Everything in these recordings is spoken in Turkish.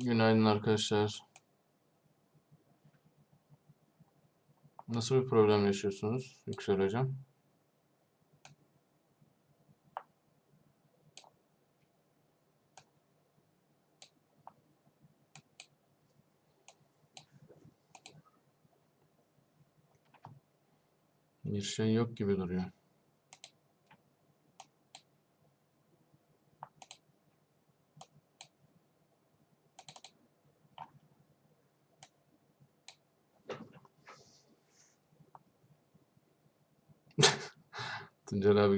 Günaydın arkadaşlar. Nasıl bir problem yaşıyorsunuz Yüksel Hocam? Bir şey yok gibi duruyor. Tuncel abi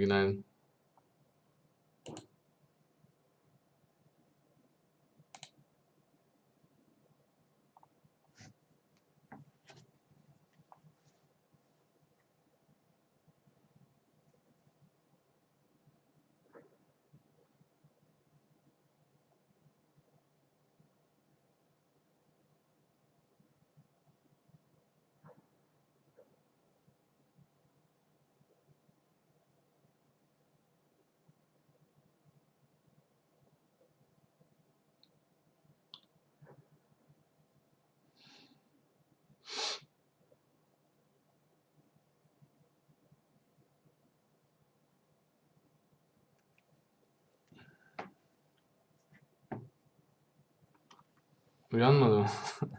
Uyanmadı mı?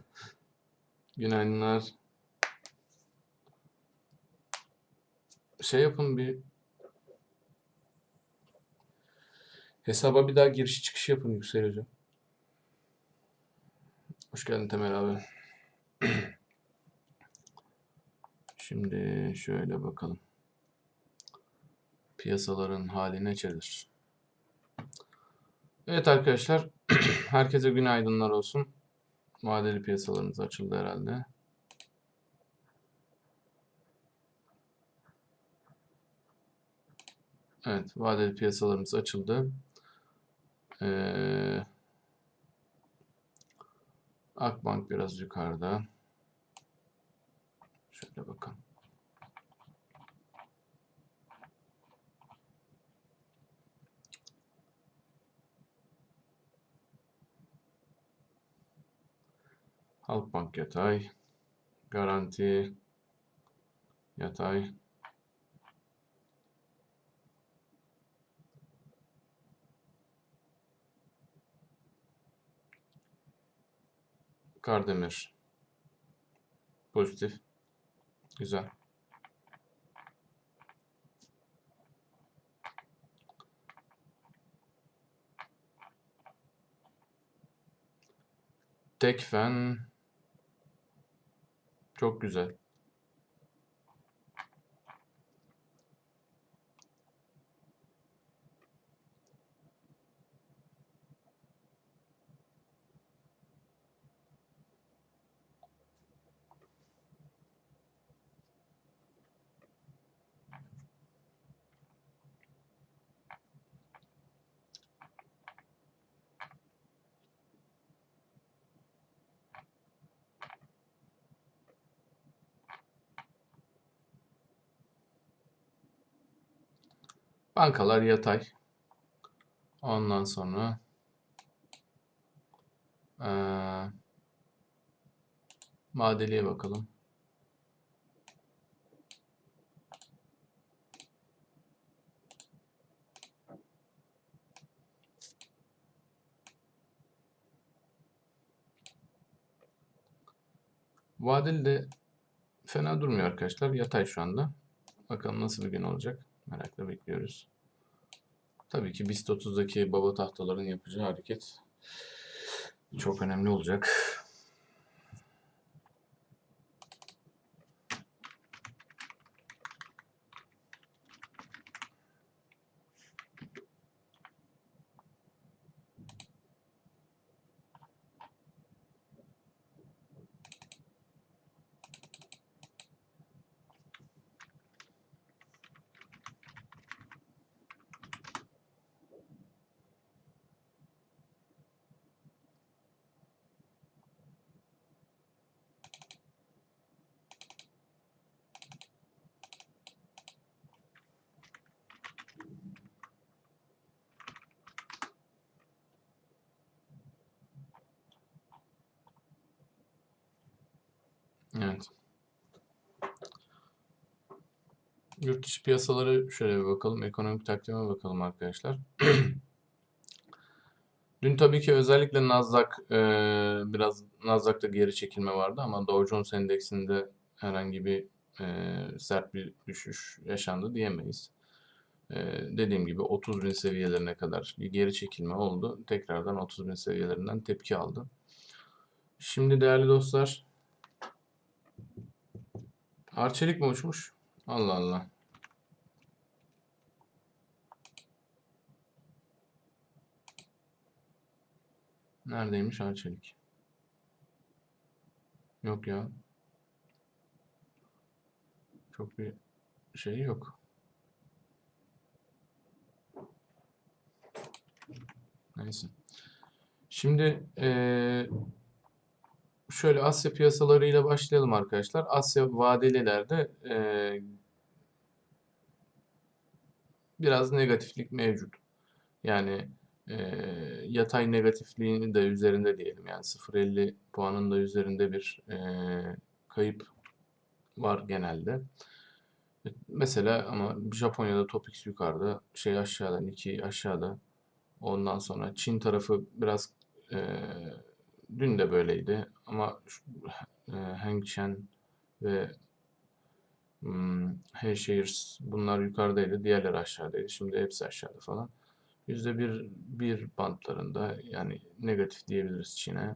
Günaydınlar. Şey yapın bir hesaba bir daha giriş çıkış yapın Yüksel Hocam. Hoş geldin Temel abi. Şimdi şöyle bakalım. Piyasaların hali neçedir? Evet arkadaşlar, herkese günaydınlar olsun. Vadeli piyasalarımız açıldı herhalde. Evet, vadeli piyasalarımız açıldı. Ee, Akbank biraz yukarıda. Şöyle bakalım. Halkbank yatay. Garanti yatay. Kardemir. Pozitif. Güzel. Tekfen. Çok güzel. Bankalar yatay. Ondan sonra eee vadeliye bakalım. Vadeli de fena durmuyor arkadaşlar. Yatay şu anda. Bakalım nasıl bir gün olacak. Merakla bekliyoruz. Tabii ki BIST 30'daki baba tahtaların yapacağı hareket çok önemli olacak. Evet. Yurt dışı piyasaları şöyle bir bakalım. Ekonomik takvime bakalım arkadaşlar. Dün tabii ki özellikle Nasdaq e, biraz Nasdaq'ta geri çekilme vardı ama Dow Jones Endeksinde herhangi bir e, sert bir düşüş yaşandı diyemeyiz. E, dediğim gibi 30 bin seviyelerine kadar bir geri çekilme oldu. Tekrardan 30 bin seviyelerinden tepki aldı. Şimdi değerli dostlar Arçelik mi uçmuş? Allah Allah. Neredeymiş Arçelik? Yok ya. Çok bir şey yok. Neyse. Şimdi eee şöyle Asya piyasalarıyla başlayalım arkadaşlar. Asya vadelilerde eee biraz negatiflik mevcut. Yani eee, yatay negatifliğini de üzerinde diyelim. Yani 0.50 puanın da üzerinde bir eee, kayıp var genelde. Mesela ama Japonya'da Topix yukarıda, şey aşağıda, Nikkei aşağıda. Ondan sonra Çin tarafı biraz eee, dün de böyleydi ama eee, Hang Seng ve hmm, H-Shares bunlar yukarıdaydı, diğerleri aşağıdaydı. Şimdi hepsi aşağıda falan. %1 bir bantlarında yani negatif diyebiliriz Çin'e.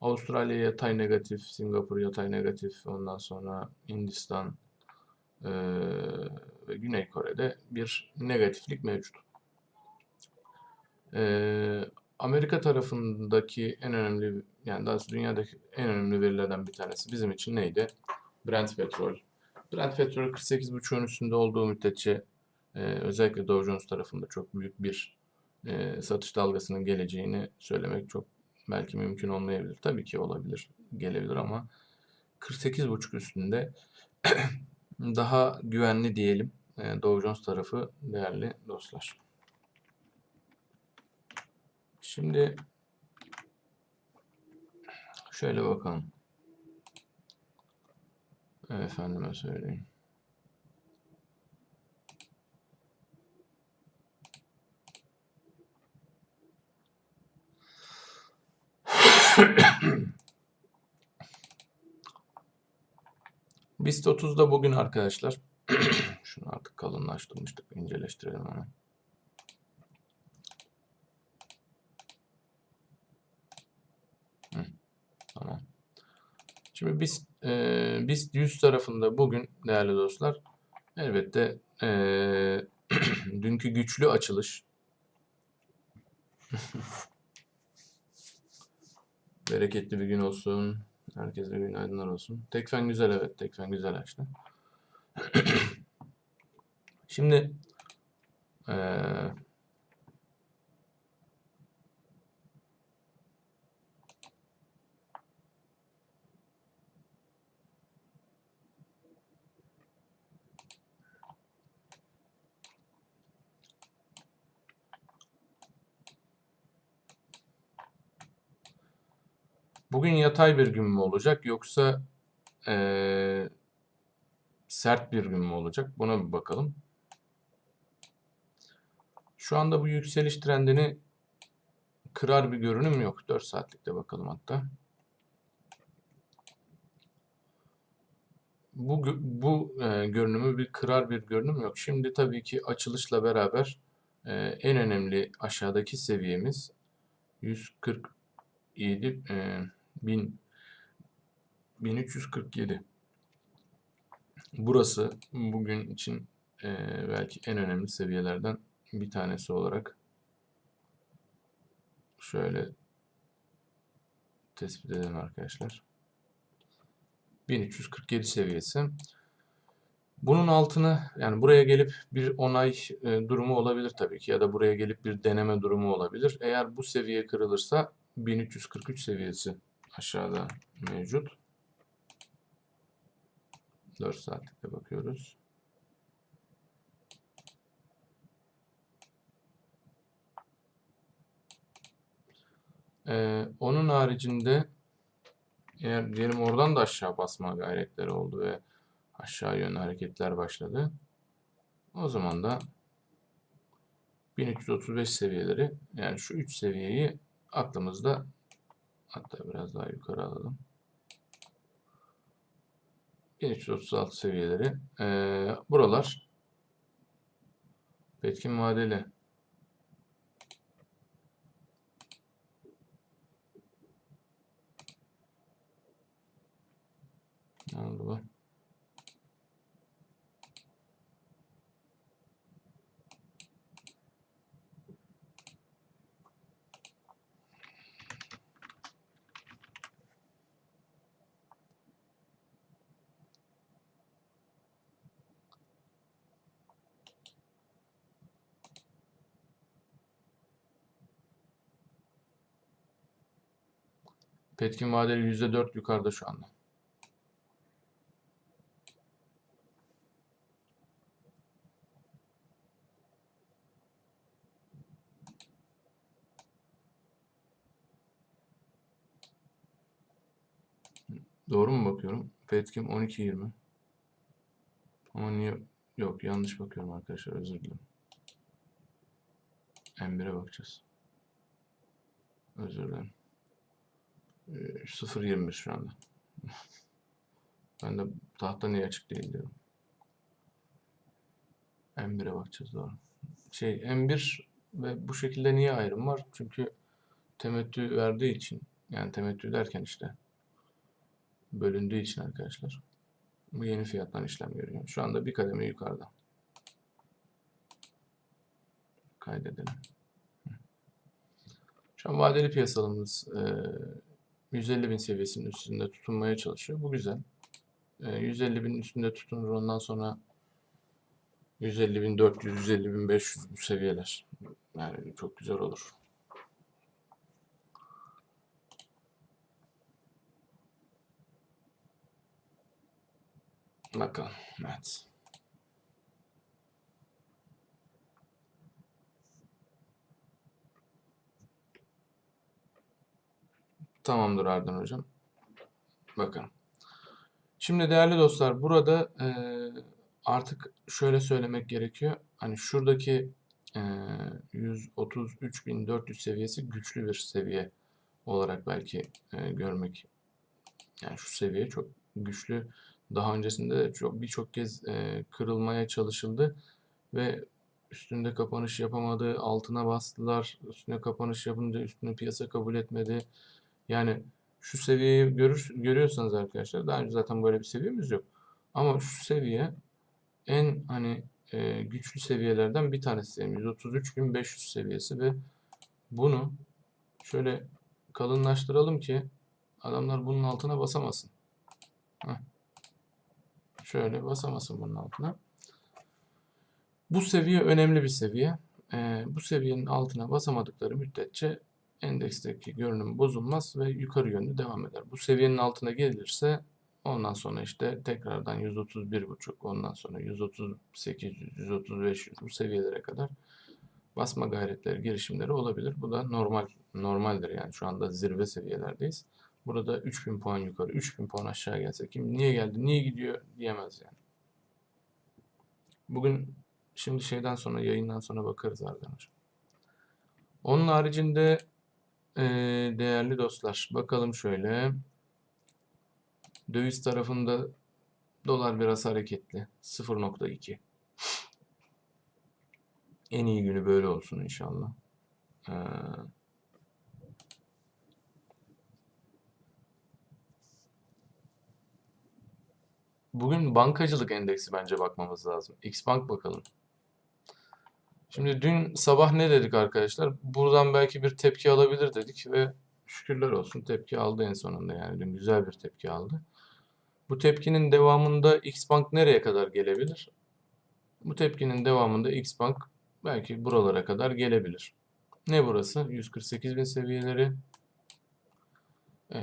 Avustralya yatay negatif, Singapur yatay negatif, ondan sonra Hindistan eee, ve Güney Kore'de bir negatiflik mevcut. Eee, Amerika tarafındaki en önemli yani daha dünyadaki en önemli verilerden bir tanesi bizim için neydi? Brent petrol. Brent petrol 48.5'un üstünde olduğu müddetçe eee, özellikle Dow Jones tarafında çok büyük bir eee, satış dalgasının geleceğini söylemek çok belki mümkün olmayabilir. Tabii ki olabilir, gelebilir ama 48.5 üstünde daha güvenli diyelim eee, Dow Jones tarafı değerli dostlar. Şimdi şöyle bakalım. Efendime söyleyeyim. BIST 30'da bugün arkadaşlar. Şunu artık kalınlaştırmıştık. inceleştirelim hemen. Hı, tamam. Şimdi BIST, e, BIST 100 tarafında bugün değerli dostlar elbette e, dünkü güçlü açılış bereketli bir gün olsun. Herkese günaydınlar olsun. Tekfen güzel evet. Tekfen güzel açtı. Şimdi eee Bugün yatay bir gün mü olacak yoksa eee, sert bir gün mü olacak? Buna bir bakalım. Şu anda bu yükseliş trendini kırar bir görünüm yok. 4 saatlikte bakalım hatta. Bu, bu e, görünümü bir kırar bir görünüm yok. Şimdi tabii ki açılışla beraber e, en önemli aşağıdaki seviyemiz 147 e, 1000 1347. Burası bugün için e, belki en önemli seviyelerden bir tanesi olarak şöyle tespit edelim arkadaşlar. 1347 seviyesi. Bunun altını yani buraya gelip bir onay e, durumu olabilir tabii ki ya da buraya gelip bir deneme durumu olabilir. Eğer bu seviye kırılırsa 1343 seviyesi aşağıda mevcut. 4 saatlikte bakıyoruz. Ee, onun haricinde Eğer diyelim oradan da aşağı basma gayretleri oldu ve aşağı yönlü hareketler başladı. O zaman da 1335 seviyeleri yani şu 3 seviyeyi aklımızda hatta biraz daha yukarı alalım. 1336 seviyeleri eee, buralar etkin vadeli ne oldu bu? Petkin vadeli %4 yukarıda şu anda. Doğru mu bakıyorum? Petkim 12.20. Ama niye? Yok yanlış bakıyorum arkadaşlar özür dilerim. M1'e bakacağız. Özür dilerim. Ee, 0.21 şu anda. Ben de tahta niye açık değil diyorum. M1'e bakacağız doğru. Şey M1 ve bu şekilde niye ayrım var? Çünkü temettü verdiği için yani temettü derken işte bölündüğü için arkadaşlar. Bu yeni fiyattan işlem görüyor. Şu anda bir kademe yukarıda. Kaydedelim. Şu an vadeli piyasalımız e, 150 bin seviyesinin üstünde tutunmaya çalışıyor. Bu güzel. E, 150 bin üstünde tutunur. Ondan sonra 150 bin 400, 150 bin 500 bu seviyeler. Yani çok güzel olur. Bakalım. Evet. Tamamdır Ardan Hocam. Bakın. Şimdi değerli dostlar burada e, artık şöyle söylemek gerekiyor. Hani şuradaki e, 133.400 seviyesi güçlü bir seviye olarak belki e, görmek. Yani şu seviye çok güçlü. Daha öncesinde de çok birçok kez e, kırılmaya çalışıldı ve üstünde kapanış yapamadı, altına bastılar. Üstüne kapanış yapınca üstünü piyasa kabul etmedi. Yani şu seviyeyi görür, görüyorsanız arkadaşlar daha önce zaten böyle bir seviyemiz yok. Ama şu seviye en hani e, güçlü seviyelerden bir tanesi. Yani 133.500 seviyesi ve bunu şöyle kalınlaştıralım ki adamlar bunun altına basamasın. Heh. Şöyle basamasın bunun altına. Bu seviye önemli bir seviye. Ee, bu seviyenin altına basamadıkları müddetçe endeksteki görünüm bozulmaz ve yukarı yönlü devam eder. Bu seviyenin altına gelirse ondan sonra işte tekrardan 131.5 ondan sonra 138 135 bu seviyelere kadar basma gayretleri, girişimleri olabilir. Bu da normal normaldir yani şu anda zirve seviyelerdeyiz. Burada 3000 puan yukarı, 3000 puan aşağı gelse kim niye geldi, niye gidiyor diyemez yani. Bugün şimdi şeyden sonra yayından sonra bakarız Hocam. Onun haricinde ee, değerli dostlar bakalım şöyle. Döviz tarafında dolar biraz hareketli. 0.2. En iyi günü böyle olsun inşallah. Ee, bugün bankacılık endeksi bence bakmamız lazım. Xbank bakalım. Şimdi dün sabah ne dedik arkadaşlar? Buradan belki bir tepki alabilir dedik ve şükürler olsun tepki aldı en sonunda yani dün güzel bir tepki aldı. Bu tepkinin devamında Xbank nereye kadar gelebilir? Bu tepkinin devamında Xbank belki buralara kadar gelebilir. Ne burası? 148 bin seviyeleri. Ee,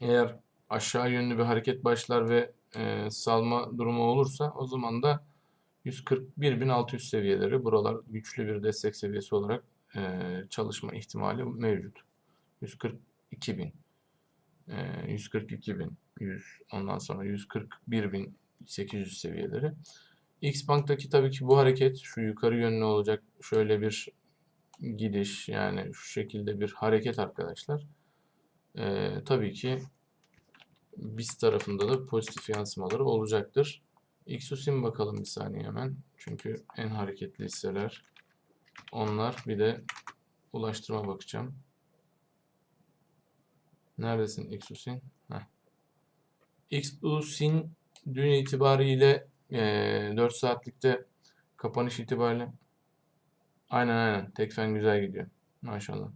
eğer aşağı yönlü bir hareket başlar ve e, salma durumu olursa o zaman da 141.600 seviyeleri buralar güçlü bir destek seviyesi olarak e, çalışma ihtimali mevcut. 142.000. Ee, 142.000, 100, ondan sonra 141.800 seviyeleri. Xbank'taki tabii ki bu hareket şu yukarı yönlü olacak şöyle bir gidiş yani şu şekilde bir hareket arkadaşlar. Ee, tabii ki BIS tarafında da pozitif yansımaları olacaktır. XUS'in bakalım bir saniye hemen. Çünkü en hareketli hisseler onlar. Bir de ulaştırma bakacağım. Neredesin XUS'in? XUS'in dün itibariyle eee 4 saatlikte kapanış itibariyle aynen aynen Tekfen güzel gidiyor. Maşallah.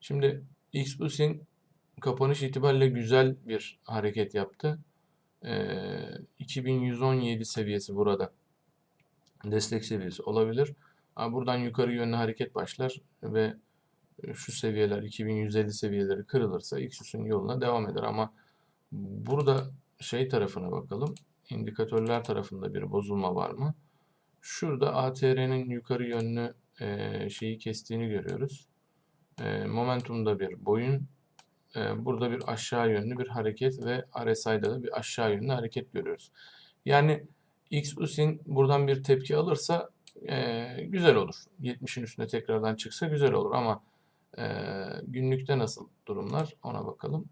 Şimdi XUS'in kapanış itibariyle güzel bir hareket yaptı. Eee 2117 seviyesi burada destek seviyesi olabilir. Buradan yukarı yönlü hareket başlar ve şu seviyeler 2150 seviyeleri kırılırsa XUS'un yoluna devam eder ama burada şey tarafına bakalım. İndikatörler tarafında bir bozulma var mı? Şurada ATR'nin yukarı yönlü eee, şeyi kestiğini görüyoruz. Eee, momentumda bir boyun, eee, burada bir aşağı yönlü bir hareket ve RSI'da da bir aşağı yönlü hareket görüyoruz. Yani XUS'in buradan bir tepki alırsa eee, güzel olur. 70'in üstüne tekrardan çıksa güzel olur ama eee, günlükte nasıl durumlar ona bakalım.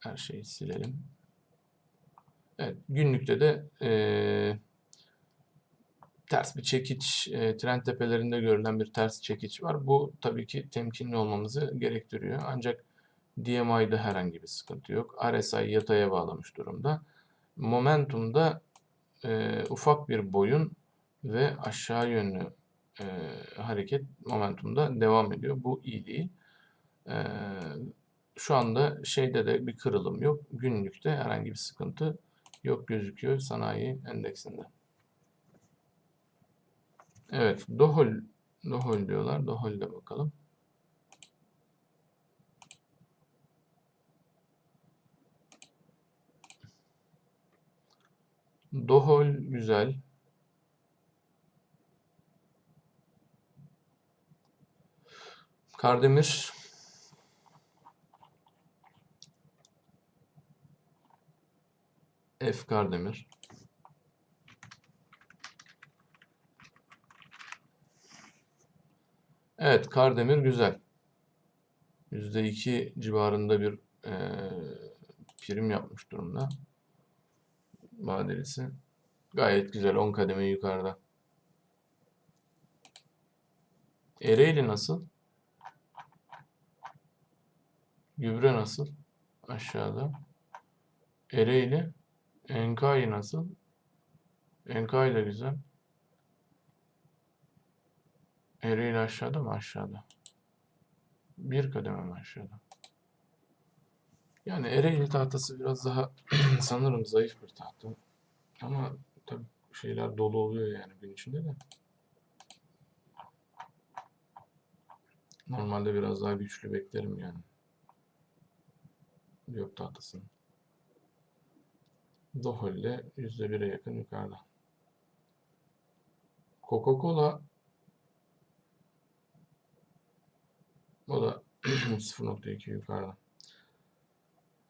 Her şeyi silelim. Evet, günlükte de eee, ters bir çekiç, e, trend tepelerinde görülen bir ters çekiç var. Bu tabii ki temkinli olmamızı gerektiriyor. Ancak DMI'de herhangi bir sıkıntı yok. RSI yataya bağlamış durumda. Momentum'da e, ufak bir boyun ve aşağı yönlü e, hareket momentumda devam ediyor. Bu iyi değil. E, şu anda şeyde de bir kırılım yok. Günlükte herhangi bir sıkıntı yok gözüküyor sanayi endeksinde. Evet, Dohol, Dohol diyorlar. Dohol'de bakalım. Dohol güzel. Kardemir. F Kardemir. Evet, Kardemir güzel. %2 civarında bir eee, prim yapmış durumda. Vadelisi. Gayet güzel. 10 kademe yukarıda. Ereğli nasıl? Gübre nasıl? Aşağıda. Ereğli. Enkai nasıl? Enkai de güzel. Ereğli aşağıda mı? Aşağıda. Bir kademe mi aşağıda? Yani Ereğli tahtası biraz daha sanırım zayıf bir tahta. Ama tabii şeyler dolu oluyor yani gün içinde de. Normalde biraz daha güçlü beklerim yani. Yok tahtasını. Dohol'de %1'e yakın yukarıda. Coca-Cola o da 0.2 yukarıda.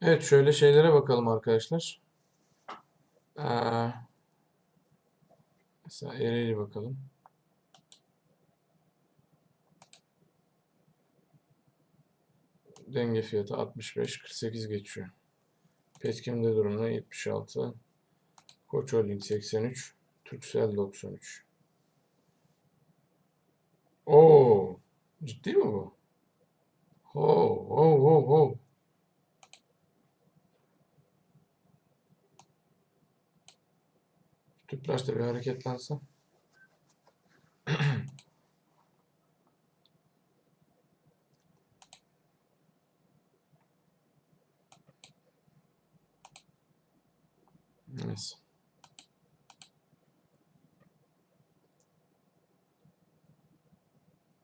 Evet şöyle şeylere bakalım arkadaşlar. Ee, mesela Ereğli bakalım. Denge fiyatı 65-48 geçiyor. Petkim'de durumda 76. Koç Holding 83. Turkcell 93. Oo, ciddi mi bu? Ho, ho, ho, ho. Tüpraşta bir hareketlense. Neyse.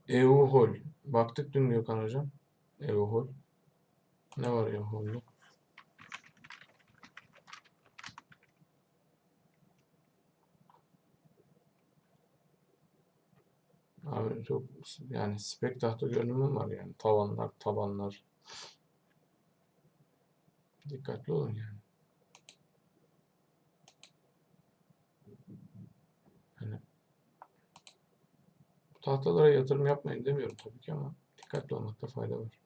EUHOL. Baktık dün Gökhan hocam. EUHOL. Ne var EUHOL'da? Abi çok yani spek tahta görünümü var yani. Tavanlar, tabanlar, Dikkatli olun yani. Hani tahtalara yatırım yapmayın demiyorum tabii ki ama dikkatli olmakta fayda var.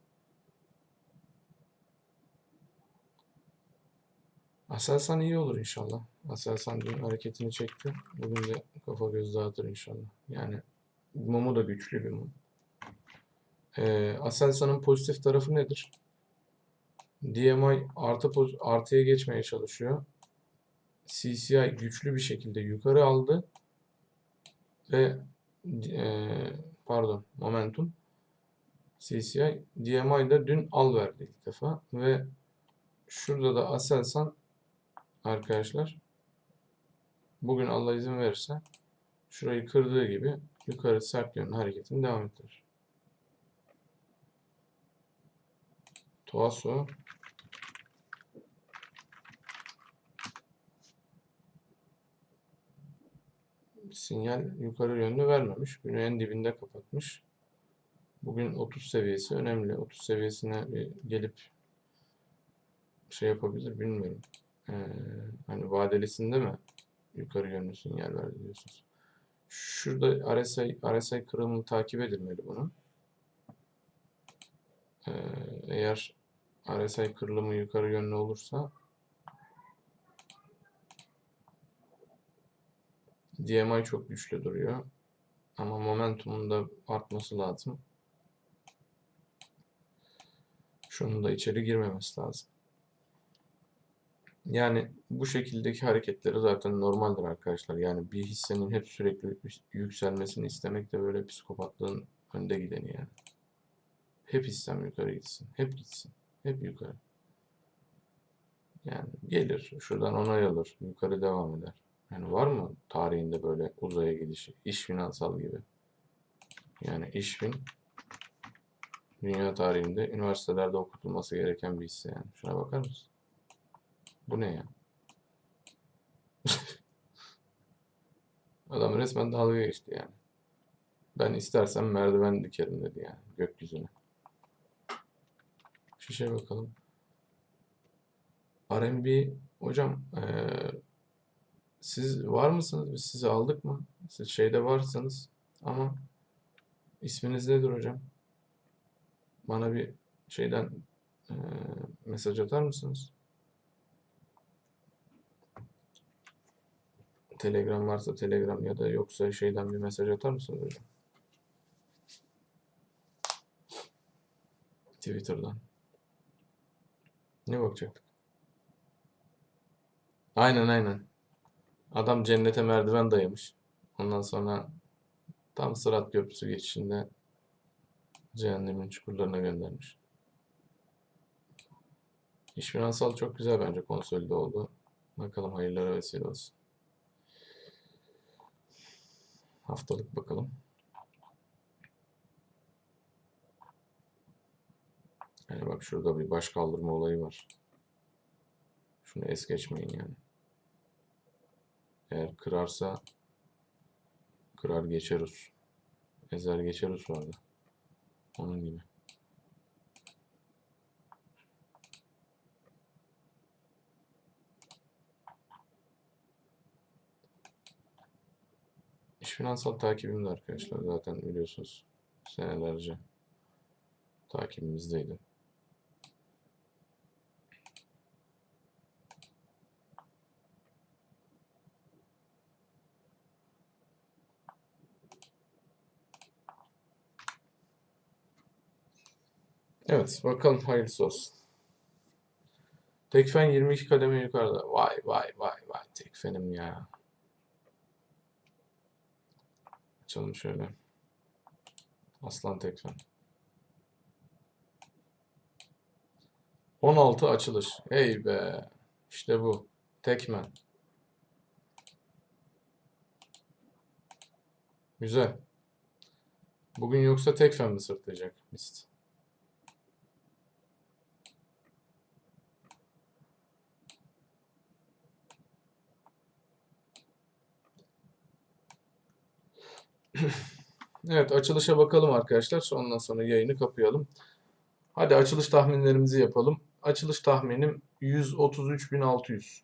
Aselsan iyi olur inşallah. Aselsan dün hareketini çekti. Bugün de kafa göz dağıtır inşallah. Yani mumu da güçlü bir mum. Ee, Aselsan'ın pozitif tarafı nedir? DMI artı artıya geçmeye çalışıyor. CCI güçlü bir şekilde yukarı aldı ve eee, pardon momentum CCI DMI'da dün al verdi ilk defa ve şurada da Aselsan arkadaşlar bugün Allah izin verirse şurayı kırdığı gibi yukarı sert yönlü hareketini devam ettirir. Toaso sinyal yukarı yönlü vermemiş. Günü en dibinde kapatmış. Bugün 30 seviyesi önemli. 30 seviyesine gelip şey yapabilir bilmiyorum. Ee, hani vadelisinde mi yukarı yönlü sinyal verdi diyorsunuz. Şurada RSI, RSI kırılımı takip edilmeli bunun. Ee, eğer RSI kırılımı yukarı yönlü olursa DMI çok güçlü duruyor. Ama momentumun da artması lazım. Şunun da içeri girmemesi lazım. Yani bu şekildeki hareketleri zaten normaldir arkadaşlar. Yani bir hissenin hep sürekli yükselmesini istemek de böyle psikopatlığın önde gideni yani. Hep hissem yukarı gitsin. Hep gitsin. Hep yukarı. Yani gelir, şuradan onay alır, yukarı devam eder. Yani var mı tarihinde böyle uzaya gidişi? İş finansal gibi. Yani işfin dünya tarihinde üniversitelerde okutulması gereken bir hisse yani. Şuna bakar mısın? Bu ne ya? Adam resmen dalga geçti yani. Ben istersem merdiven dikerim dedi yani gökyüzüne. Şişe bakalım. R&B hocam eee, siz var mısınız? Biz sizi aldık mı? Siz şeyde varsınız ama isminiz nedir hocam? Bana bir şeyden eee, mesaj atar mısınız? Telegram varsa Telegram ya da yoksa şeyden bir mesaj atar mısınız hocam? Twitter'dan. Ne bakacaktık? Aynen aynen. Adam cennete merdiven dayamış. Ondan sonra tam Sırat Köprüsü geçişinde cehennemin çukurlarına göndermiş. İş finansal çok güzel bence konsolide oldu. Bakalım hayırlara vesile olsun. Haftalık bakalım. Yani bak şurada bir baş kaldırma olayı var. Şunu es geçmeyin yani. Eğer kırarsa kırar geçeriz. Ezer geçeriz vardı. Onun gibi. Finansal takibimde arkadaşlar zaten biliyorsunuz senelerce takibimizdeydi. Evet bakalım hayırlısı olsun. Tekfen 22 kademe yukarıda. Vay vay vay vay Tekfen'im ya. Açalım şöyle. Aslan Tekfen. 16 açılış. Hey be. İşte bu. Tekmen. Güzel. Bugün yoksa Tekfen mi sırtlayacak Mist? Evet açılışa bakalım arkadaşlar. Ondan sonra yayını kapayalım. Hadi açılış tahminlerimizi yapalım. Açılış tahminim 133.600.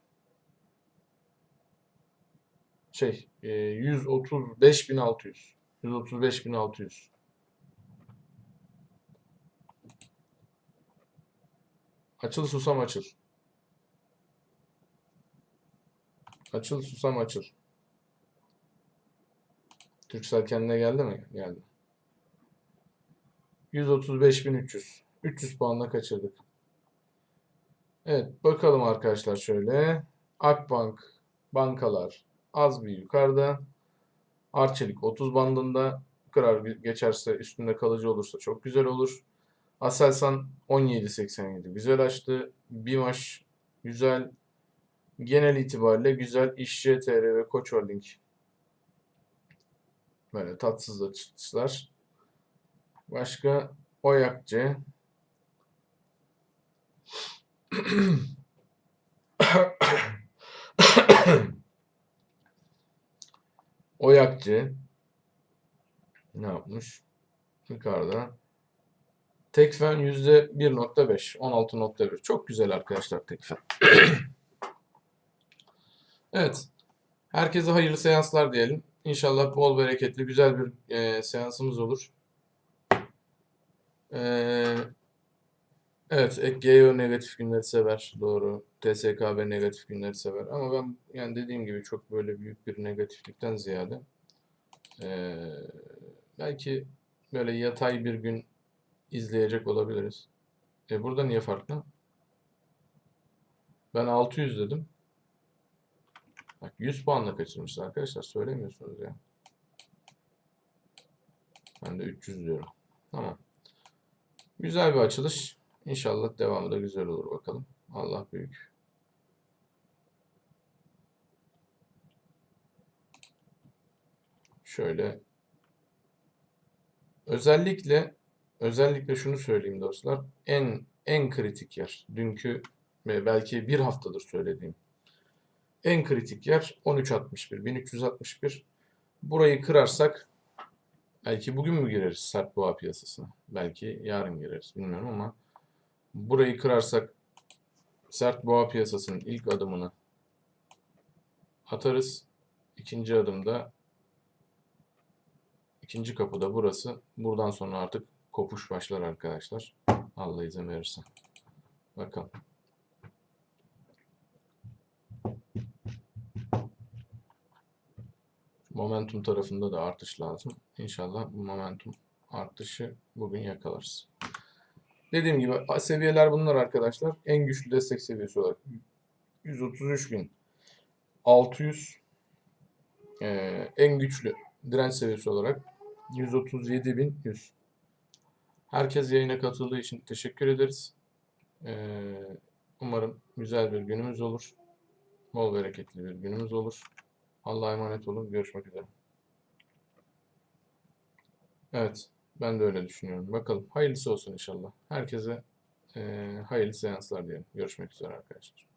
Şey, e, 135.600. 135.600. Açıl susam açıl. Açıl susam açıl. Türksel kendine geldi mi? Geldi. 135.300. 300 puanla kaçırdık. Evet bakalım arkadaşlar şöyle. Akbank bankalar az bir yukarıda. Arçelik 30 bandında. Kırar geçerse üstünde kalıcı olursa çok güzel olur. Aselsan 17.87 güzel açtı. Bimaş güzel. Genel itibariyle güzel. İşçi TR ve Koç Holding böyle tatsız açılışlar. Başka Oyakçı. Oyakçı ne yapmış? Yukarıda. Tekfen %1.5, 16.1. Çok güzel arkadaşlar Tekfen. evet. Herkese hayırlı seanslar diyelim. İnşallah bol bereketli güzel bir e, seansımız olur. E, evet, EKGO negatif günleri sever. Doğru. TSKB negatif günleri sever. Ama ben yani dediğim gibi çok böyle büyük bir negatiflikten ziyade e, belki böyle yatay bir gün izleyecek olabiliriz. E burada niye farklı? Ben 600 dedim. Bak 100 puanla kaçırmışız arkadaşlar. Söylemiyorsunuz ya. Ben de 300 diyorum. Tamam. Güzel bir açılış. İnşallah devamı da güzel olur bakalım. Allah büyük. Şöyle özellikle özellikle şunu söyleyeyim dostlar. En en kritik yer. Dünkü belki bir haftadır söylediğim en kritik yer 13.61, 1361. Burayı kırarsak belki bugün mü gireriz sert boğa piyasasına? Belki yarın gireriz bilmiyorum ama burayı kırarsak sert boğa piyasasının ilk adımını atarız. İkinci adımda ikinci kapıda burası. Buradan sonra artık kopuş başlar arkadaşlar. Allah izin verirse. Bakalım. Momentum tarafında da artış lazım. İnşallah bu momentum artışı bugün yakalarız. Dediğim gibi seviyeler bunlar arkadaşlar. En güçlü destek seviyesi olarak 133.600 ee, en güçlü direnç seviyesi olarak 137.100 Herkes yayına katıldığı için teşekkür ederiz. Ee, umarım güzel bir günümüz olur. Bol bereketli bir günümüz olur. Allah'a emanet olun. Görüşmek üzere. Evet. Ben de öyle düşünüyorum. Bakalım. Hayırlısı olsun inşallah. Herkese e, hayırlı seanslar diyelim. Görüşmek üzere arkadaşlar.